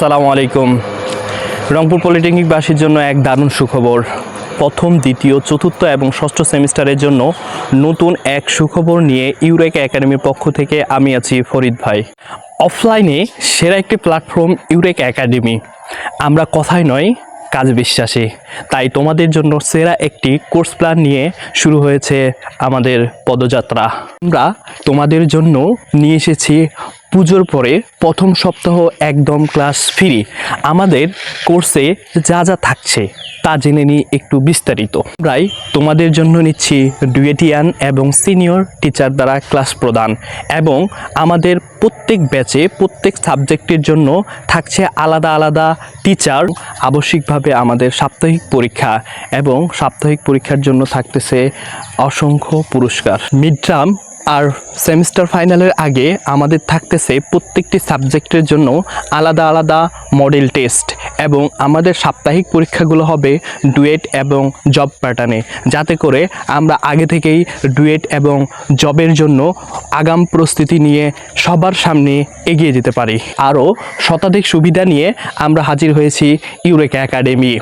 আসসালামু আলাইকুম। রংপুর পলিটেকনিকবাসীর জন্য এক দারুণ সুখবর। প্রথম, দ্বিতীয়, চতুর্থ এবং ষষ্ঠ সেমিস্টারের জন্য নতুন এক সুখবর নিয়ে ইউরেকা একাডেমির পক্ষ থেকে আমি আছি ফরিদ ভাই। অফলাইনে সেরা একটি প্ল্যাটফর্ম ইউরেক একাডেমি। আমরা কথায় নয়, কাজ বিশ্বাসী। তাই তোমাদের জন্য সেরা একটি কোর্স প্ল্যান নিয়ে শুরু হয়েছে আমাদের পদযাত্রা। আমরা তোমাদের জন্য নিয়ে এসেছি পুজোর পরে প্রথম সপ্তাহ একদম ক্লাস ফ্রি আমাদের কোর্সে যা যা থাকছে, তা জেনে নিই একটু বিস্তারিত। প্রায় তোমাদের জন্য নিচ্ছি ডুয়েটিয়ান এবং সিনিয়র টিচার দ্বারা ক্লাস প্রদান এবং আমাদের প্রত্যেক ব্যাচে প্রত্যেক সাবজেক্টের জন্য থাকছে আলাদা আলাদা টিচার আবশ্যিকভাবে আমাদের সাপ্তাহিক পরীক্ষা এবং সাপ্তাহিক পরীক্ষার জন্য থাকতেছে অসংখ্য পুরস্কার। মিড টার্ম আর সেমিস্টার ফাইনালের আগে আমাদের থাকতেছে প্রত্যেকটি সাবজেক্টের জন্য আলাদা আলাদা মডেল টেস্ট এবং আমাদের সাপ্তাহিক পরীক্ষাগুলো হবে ডুয়েট এবং জব প্যাটার্নে। যাতে করে আমরা আগে থেকেই ডুয়েট এবং জবের জন্য আগাম প্রস্তুতি নিয়ে সবার সামনে এগিয়ে যেতে পারি। আরও শতাধিক সুবিধা নিয়ে আমরা হাজির হয়েছি ইউরেকা একাডেমি।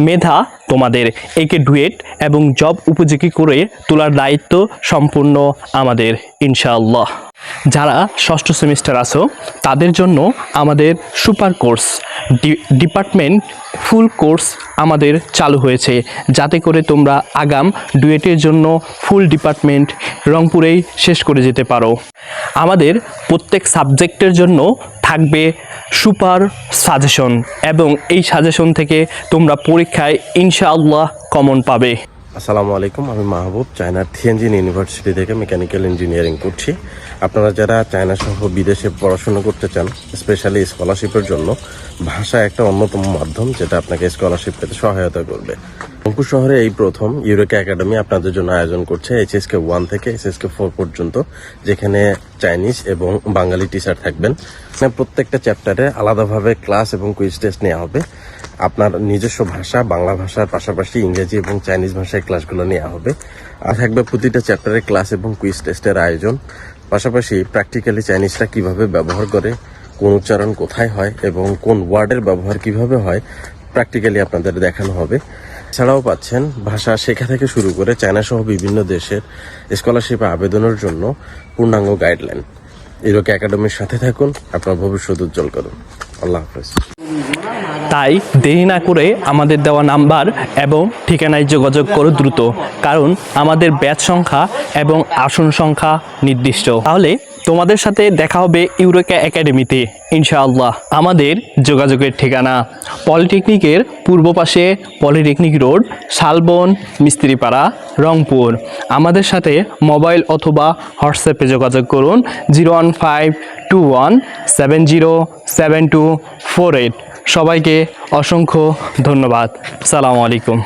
মেধা তোমাদের একে ডুয়েট এবং জব উপযোগী করে তোলার দায়িত্ব সম্পূর্ণ আমাদের, ইনশাআল্লাহ। যারা ষষ্ঠ সেমিস্টার আছো, তাদের জন্য আমাদের super course department full course আমাদের চালু হয়েছে। যাতে করে তোমরা আগাম ডুয়েটের জন্য ফুল ডিপার্টমেন্ট রংপুরেই শেষ করে যেতে পারো। আমাদের প্রত্যেক সাবজেক্টের জন্য থাকবে সুপার সাজেশন এবং এই সাজেশন থেকে তোমরা পরীক্ষায় ইনশাআল্লাহ কমন পাবে। আসসালামু আলাইকুম, আমি মাহবুব চায়নার থিয়েনজিন ইউনিভার্সিটি থেকে মেকানিক্যাল ইঞ্জিনিয়ারিং করছি। আপনারা যারা চায়না সহ বিদেশে পড়াশোনা করতে চান স্পেশালি স্কলারশিপের জন্য ভাষা একটা অন্যতম মাধ্যম যেটা আপনাকে স্কলারশিপ পেতে সহায়তা করবে। রংপুর শহরে এই প্রথম ইউরেকা একাডেমি আপনাদের জন্য আয়োজন করছে এইচএসকে ওয়ান থেকে এইচএসকে ফোর পর্যন্ত, যেখানে চাইনিজ এবং বাঙালি টিচার থাকবেন। এখানে প্রত্যেকটা চ্যাপ্টারে আলাদাভাবে ক্লাস এবং কুইজ টেস্ট নেওয়া হবে। আপনার নিজস্ব ভাষা, বাংলা ভাষার পাশাপাশি ইংরেজি এবং চাইনিজ ভাষায় ক্লাসগুলো নেওয়া হবে। আর থাকবে প্রতিটা চ্যাপ্টারে ক্লাস এবং কুইজ টেস্টের আয়োজন। পাশাপাশি প্র্যাকটিক্যালি চাইনিজটা কীভাবে ব্যবহার করে, কোন উচ্চারণ কোথায় হয় এবং কোন ওয়ার্ডের ব্যবহার কীভাবে হয় প্র্যাকটিক্যালি আপনাদের দেখানো হবে। এছাড়াও পাচ্ছেন ভাষা শেখা থেকে শুরু করে চায়না সহ বিভিন্ন দেশের স্কলারশিপে আবেদনের জন্য পূর্ণাঙ্গ গাইডলাইন ইরোকে একাডেমির সাথে থাকুন, আপনার ভবিষ্যৎ উজ্জ্বল করুন। আল্লাহ হাফেজ। তাই দেরি না করে আমাদের দেওয়া নাম্বার এবং ঠিকানায় যোগাযোগ করো দ্রুত, কারণ আমাদের ব্যাচ সংখ্যা এবং আসন সংখ্যা নির্দিষ্ট। তাহলে তোমাদের সাথে দেখা হবে ইউরেকা একাডেমিতে, ইনশাআল্লাহ। আমাদের যোগাযোগের ঠিকানা পলিটেকনিকের পূর্ব পাশে পলিটেকনিক রোড, শালবন, মিস্ত্রিপাড়া, রংপুর। আমাদের সাথে মোবাইল অথবা হোয়াটসঅ্যাপে যোগাযোগ করুন, zero one five two one seven zero seven two four eight. সবাইকে অসংখ্য ধন্যবাদ। সালামু আলাইকুম।